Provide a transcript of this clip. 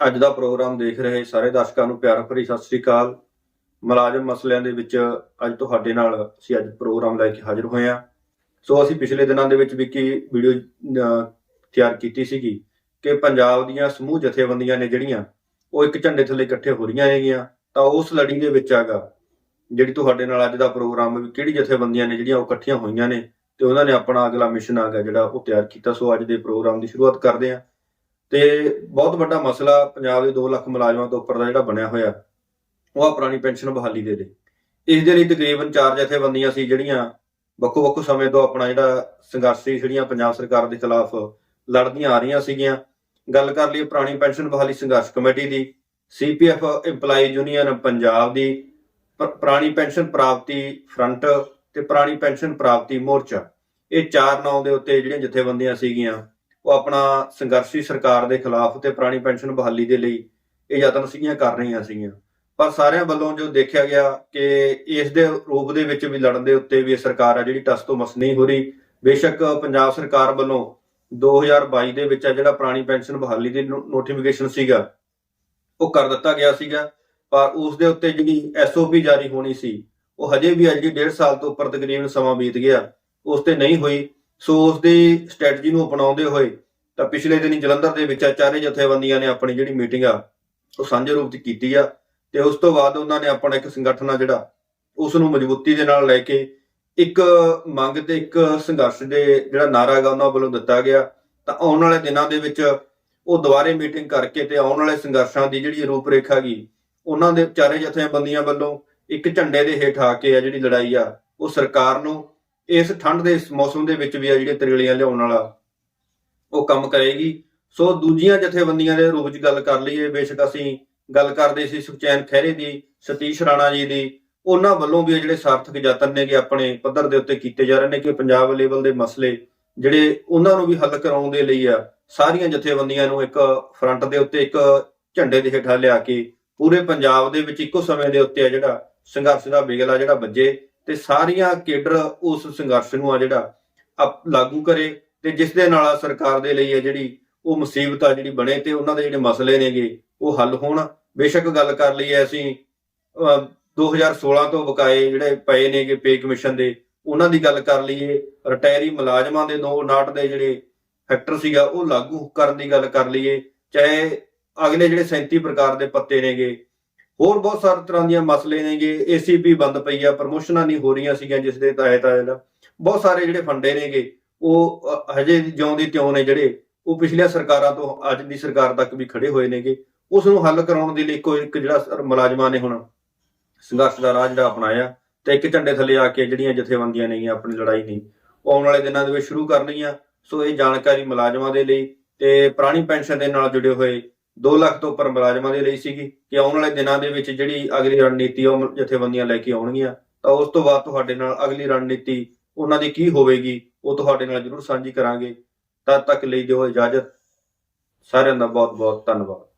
ਅੱਜ ਦਾ ਪ੍ਰੋਗਰਾਮ ਦੇਖ ਰਹੇ ਸਾਰੇ ਦਰਸ਼ਕਾਂ ਨੂੰ ਪਿਆਰ ਭਰੀ ਸਤਿ ਸ੍ਰੀ ਅਕਾਲ। ਮੁਲਾਜ਼ਮ ਮਸਲਿਆਂ ਦੇ ਵਿੱਚ ਅੱਜ ਤੁਹਾਡੇ ਨਾਲ ਅਸੀਂ ਅੱਜ ਪ੍ਰੋਗਰਾਮ ਲੈ ਕੇ ਹਾਜ਼ਰ ਹੋਏ ਹਾਂ। ਸੋ ਅਸੀਂ ਪਿਛਲੇ ਦਿਨਾਂ ਦੇ ਵਿੱਚ ਵੀ ਕੀ ਵੀਡੀਓ ਤਿਆਰ ਕੀਤੀ ਸੀਗੀ ਕਿ ਪੰਜਾਬ ਦੀਆਂ ਸਮੂਹ ਜਥੇਬੰਦੀਆਂ ਨੇ ਜਿਹੜੀਆਂ, ਉਹ ਇੱਕ ਝੰਡੇ ਥੱਲੇ ਇਕੱਠੇ ਹੋ ਰਹੀਆਂ ਹੈਗੀਆਂ। ਤਾਂ ਉਸ ਲੜੀ ਦੇ ਵਿੱਚ ਆਗਾ ਜਿਹੜੀ ਤੁਹਾਡੇ ਨਾਲ ਅੱਜ ਦਾ ਪ੍ਰੋਗਰਾਮ ਵੀ ਕਿਹੜੀ ਜਥੇਬੰਦੀਆਂ ਨੇ ਜਿਹੜੀਆਂ ਉਹ ਇਕੱਠੀਆਂ ਹੋਈਆਂ ਨੇ, ਤੇ ਉਹਨਾਂ ਨੇ ਆਪਣਾ ਅਗਲਾ ਮਿਸ਼ਨ ਆਗਾ ਜਿਹੜਾ ਉਹ ਤਿਆਰ ਕੀਤਾ। ਸੋ ਅੱਜ ਦੇ ਪ੍ਰੋਗਰਾਮ ਦੀ ਸ਼ੁਰੂਆਤ ਕਰਦੇ ਹਾਂ। ਤੇ ਬਹੁਤ ਵੱਡਾ ਮਸਲਾ ਪੰਜਾਬ ਦੇ 2 ਲੱਖ ਮੁਲਾਜ਼ਮਾਂ ਤੋਂ ਉੱਪਰ ਦਾ ਜਿਹੜਾ ਬਣਿਆ ਹੋਇਆ, ਉਹ ਆ ਪੁਰਾਣੀ ਪੈਨਸ਼ਨ ਬਹਾਲੀ ਦੇ ਲਈ ਇਸ ਦੇ ਲਈ ਤਕਰੀਬਨ ਚਾਰ ਜਥੇਬੰਦੀਆਂ ਸੀ ਜਿਹੜੀਆਂ ਵੱਖੋ ਵੱਖੋ ਸਮੇਂ ਤੋਂ ਆਪਣਾ ਜਿਹੜਾ ਸੰਘਰਸ਼ ਸੀ, ਜਿਹੜੀਆਂ ਪੰਜਾਬ ਸਰਕਾਰ ਦੇ ਖਿਲਾਫ ਲੜਦੀਆਂ ਆ ਰਹੀਆਂ ਸੀਗੀਆਂ। ਗੱਲ ਕਰ ਲਈ ਪੁਰਾਣੀ ਪੈਨਸ਼ਨ ਬਹਾਲੀ ਸੰਘਰਸ਼ ਕਮੇਟੀ ਦੀ ਸੀਪੀਐਫ EMPLOYE ਯੂਨੀਅਨ ਪੰਜਾਬ ਦੀ ਪੁਰਾਣੀ ਪੈਨਸ਼ਨ ਪ੍ਰਾਪਤੀ ਫਰੰਟ ਤੇ ਪੁਰਾਣੀ ਪੈਨਸ਼ਨ ਪ੍ਰਾਪਤੀ ਮੋਰਚਾ। ਇਹ ਚਾਰ ਨਾਂ ਦੇ ਉੱਤੇ ਜਿਹੜੀਆਂ ਜਥੇਬੰਦੀਆਂ ਸੀਗੀਆਂ ਉਹ ਆਪਣਾ ਸੰਘਰਸ਼ੀ ਸਰਕਾਰ ਦੇ ਖਿਲਾਫ ਤੇ ਪੁਰਾਣੀ ਪੈਨਸ਼ਨ ਬਹਾਲੀ ਦੇ ਲਈ ਇਹ ਯਤਨ ਸੀਗੀਆਂ, ਕਰ ਰਹੀਆਂ ਸੀਗੀਆਂ। ਪਰ ਸਾਰਿਆਂ ਵੱਲੋਂ ਜੋ ਦੇਖਿਆ ਗਿਆ ਕਿ ਇਸ ਦੇ ਰੂਪ ਦੇ ਵਿੱਚ ਵੀ ਲੜਨ ਦੇ ਉੱਤੇ ਵੀ ਇਹ ਸਰਕਾਰ ਆ ਜਿਹੜੀ ਟਸ ਤੋਂ ਮਸ ਨਹੀਂ ਹੋ ਰਹੀ। ਬੇਸ਼ੱਕ ਪੰਜਾਬ ਸਰਕਾਰ ਵੱਲੋਂ 2022 ਦੇ ਵਿੱਚ ਆ ਜਿਹੜਾ ਪੁਰਾਣੀ ਪੈਨਸ਼ਨ ਬਹਾਲੀ ਦੀ ਨੋਟੀਫਿਕੇਸ਼ਨ ਸੀਗਾ, ਉਹ ਕਰ ਦਿੱਤਾ ਗਿਆ ਸੀਗਾ। ਪਰ ਉਸ ਦੇ ਉੱਤੇ ਜਿਹੜੀ ਐਸਓਪੀ ਜਾਰੀ ਹੋਣੀ ਸੀ, ਉਹ ਹਜੇ ਵੀ ਅੱਜ ਦੀ 1.5 ਸਾਲ ਤੋਂ ਉੱਪਰ ਤਕਰੀਬਨ ਸਮਾਂ ਬੀਤ ਗਿਆ। ਉਸ ਤੇ ਨਹੀਂ ਹੋਈ। ਸੋ ਉਸ ਦੀ ਸਟ੍ਰੈਟਜੀ ਨੂੰ ਅਪਣਾਉਂਦੇ ਹੋਏ ਤਾਂ ਪਿਛਲੇ ਦਿਨੀ ਜਲੰਧਰ ਦੇ ਵਿੱਚ ਚਾਰੇ ਜਥੇਬੰਦੀਆਂ ਨੇ ਆਪਣੀ ਜਿਹੜੀ ਮੀਟਿੰਗ ਆ, ਉਹ ਸਾਂਝੇ ਰੂਪ 'ਚ ਕੀਤੀ ਆ ਤੇ ਉਸ ਤੋਂ ਬਾਅਦ ਉਹਨਾਂ ਨੇ ਆਪਣਾ ਇੱਕ ਸੰਗਠਨ ਆ ਜਿਹੜਾ ਉਸ ਨੂੰ ਮਜ਼ਬੂਤੀ ਦੇ ਨਾਲ ਲੈ ਕੇ ਇੱਕ ਮੰਗ ਤੇ ਇੱਕ ਸੰਘਰਸ਼ ਦੇ ਜਿਹੜਾ ਨਾਰਾ ਹੈਗਾ ਉਹਨਾਂ ਵੱਲੋਂ ਦਿੱਤਾ ਗਿਆ। ਤਾਂ ਆਉਣ ਵਾਲੇ ਦਿਨਾਂ ਦੇ ਵਿੱਚ ਉਹ ਦੁਬਾਰੇ ਮੀਟਿੰਗ ਕਰਕੇ ਤੇ ਆਉਣ ਵਾਲੇ ਸੰਘਰਸ਼ਾਂ ਦੀ ਜਿਹੜੀ ਰੂਪਰੇਖਾ ਗਈ ਉਹਨਾਂ ਦੇ ਚਾਰੇ ਜਥੇਬੰਦੀਆਂ ਵੱਲੋਂ ਇੱਕ ਝੰਡੇ ਦੇ ਹੇਠ ਆ ਕੇ ਆ ਜਿਹੜੀ ਲੜਾਈ ਆ, ਉਹ ਸਰਕਾਰ ਨੂੰ ਇਸ ਠੰਡ ਦੇ ਇਸ ਮੌਸਮ ਦੇ ਵਿੱਚ ਵੀ ਆ ਜਿਹੜੇ ਤਰੇਲੀਆਂ ਲਿਆਉਣ ਵਾਲਾ, ਉਹ ਕੰਮ ਕਰੇਗੀ। ਸੋ ਦੂਜੀਆਂ ਜਥੇਬੰਦੀਆਂ ਦੇ ਰੂਪ 'ਚ ਗੱਲ ਕਰ ਲਈਏ, ਬੇਸ਼ੱਕ ਅਸੀਂ ਗੱਲ ਕਰਦੇ ਸੀ ਸੁਖਚੈਨ ਖਹਿਰੇ ਦੀ, ਸਤੀਸ਼ ਰਾਣਾ ਜੀ ਦੀ। ਉਹਨਾਂ ਵੱਲੋਂ ਵੀ ਜਿਹੜੇ ਸਾਰਥਕ ਯਤਨ ਨੇ ਕਿ ਆਪਣੇ ਪੱਧਰ ਦੇ ਉੱਤੇ ਕੀਤੇ ਜਾ ਰਹੇ ਨੇ ਕਿ ਪੰਜਾਬ ਲੈਵਲ ਦੇ ਮਸਲੇ ਜਿਹੜੇ ਉਹਨਾਂ ਨੂੰ ਵੀ ਹੱਲ ਕਰਾਉਣ ਦੇ ਲਈ ਆ, ਸਾਰੀਆਂ ਜਥੇਬੰਦੀਆਂ ਨੂੰ ਇੱਕ ਫਰੰਟ ਦੇ ਉੱਤੇ, ਇੱਕ ਝੰਡੇ ਦੇ ਹੇਠਾਂ ਲਿਆ ਕੇ ਪੂਰੇ ਪੰਜਾਬ ਦੇ ਵਿੱਚ ਇੱਕੋ ਸਮੇਂ ਦੇ ਉੱਤੇ ਆ ਜਿਹੜਾ ਸੰਘਰਸ਼ ਦਾ ਬਿਗਲ ਜਿਹੜਾ ਵੱਜੇ। ਤੇ ਸਾਰੀਆਂ ਕੇਡਰ ਉਸ ਸੰਘਰਸ਼ ਨੂੰ ਆ ਜਿਹੜਾ ਲਾਗੂ ਕਰੇ ਤੇ ਜਿਸ ਦੇ ਨਾਲ ਸਰਕਾਰ ਦੇ ਲਈ ਆ ਜਿਹੜੀ ਉਹ ਮੁਸੀਬਤ ਆ ਜਿਹੜੀ ਬਣੇ ਤੇ ਉਹਨਾਂ ਦੇ ਜਿਹੜੇ ਮਸਲੇ ਨੇਗੇ ਉਹ ਹੱਲ ਹੋਣ। ਬੇਸ਼ੱਕ ਗੱਲ ਕਰ ਲਈਏ ਅਸੀਂ ਅਹ, 2016 ਤੋਂ ਬਕਾਏ ਜਿਹੜੇ ਪਏ ਨੇਗੇ ਪੇ ਕਮਿਸ਼ਨ ਦੇ ਉਹਨਾਂ ਦੀ ਗੱਲ ਕਰ ਲਈਏ ਰਿਟਾਇਰੀ ਮੁਲਾਜ਼ਮਾਂ ਦੇ 259 ਦੇ ਜਿਹੜੇ ਫੈਕਟਰ ਸੀਗਾ ਉਹ ਲਾਗੂ ਕਰਨ ਦੀ ਗੱਲ ਕਰ ਲਈਏ ਚਾਹੇ ਅਗਲੇ ਜਿਹੜੇ 37 ਪ੍ਰਕਾਰ ਦੇ ਪੱਤੇ ਨੇਗੇ ਹੋਰ ਬਹੁਤ ਸਾਰੇ ਤਰ੍ਹਾਂ ਦੀਆਂ ਮਸਲੇ ਨੇਗੇ ਏਸੀਪੀ ਬੰਦ ਪਈ ਆ ਪ੍ਰਮੋਸ਼ਨਾਂ ਨਹੀਂ ਹੋ ਰਹੀਆਂ ਸੀਗੀਆਂ ਜਿਸ ਦੇ ਤਹਿਤ ਆ ਜਿਹੜਾ ਬਹੁਤ ਸਾਰੇ ਜਿਹੜੇ ਫੰਡੇ ਨੇਗੇ, ਉਹ ਹਜੇ ਜਿਉਂ ਦੀ ਤਿਉਂ ਨੇ ਜਿਹੜੇ, ਉਹ ਪਿਛਲੀਆਂ ਸਰਕਾਰਾਂ ਤੋਂ ਅੱਜ ਦੀ ਸਰਕਾਰ ਤੱਕ ਵੀ ਖੜੇ ਹੋਏ ਨੇਗੇ। ਉਸ ਨੂੰ ਹੱਲ ਕਰਾਉਣ ਦੇ ਲਈ ਕੋਈ ਇੱਕ ਜਿਹੜਾ ਮੁਲਾਜ਼ਮਾਂ ਨੇ ਹੁਣ ਸੰਘਰਸ਼ ਦਾ ਰਾਹ ਜਿਹੜਾ ਅਪਣਾਇਆ ਤੇ ਇੱਕ ਝੰਡੇ ਥੱਲੇ ਆ ਕੇ ਜਿਹੜੀਆਂ ਜਥੇਬੰਦੀਆਂ ਨੇ ਆਪਣੀ ਲੜਾਈ ਨਹੀਂ, ਆਉਣ ਵਾਲੇ ਦਿਨਾਂ ਦੇ ਵਿੱਚ ਸ਼ੁਰੂ ਕਰਨੀਆਂ। ਸੋ ਇਹ ਜਾਣਕਾਰੀ ਮੁਲਾਜ਼ਮਾਂ ਦੇ ਲਈ ਤੇ ਪੁਰਾਣੀ ਪੈਨਸ਼ਨ ਦੇ ਨਾਲ ਜੁੜੇ ਹੋਏ 2 ਲੱਖ ਤੋਂ ਉੱਪਰ ਮੁਲਾਜ਼ਮਾਂ ਦੇ ਲਈ ਸੀਗੀ ਕਿ ਆਉਣ ਵਾਲੇ ਦਿਨਾਂ ਦੇ ਵਿੱਚ ਜਿਹੜੀ ਅਗਲੀ ਰਣਨੀਤੀ ਉਹ ਜਥੇਬੰਦੀਆਂ ਲੈ ਕੇ ਆਉਣਗੀਆਂ, ਤਾਂ ਉਸ ਤੋਂ ਬਾਅਦ ਤੁਹਾਡੇ ਨਾਲ ਅਗਲੀ ਰਣਨੀਤੀ ਉਹਨਾਂ ਦੀ ਕੀ ਹੋਵੇਗੀ, ਉਹ ਤੁਹਾਡੇ ਨਾਲ ਜਰੂਰ ਸਾਂਝੀ ਕਰਾਂਗੇ। ਤਦ ਤੱਕ ਲਈ ਦਿਓ ਇਜਾਜ਼ਤ। ਸਾਰਿਆਂ ਦਾ ਬਹੁਤ ਬਹੁਤ ਧੰਨਵਾਦ।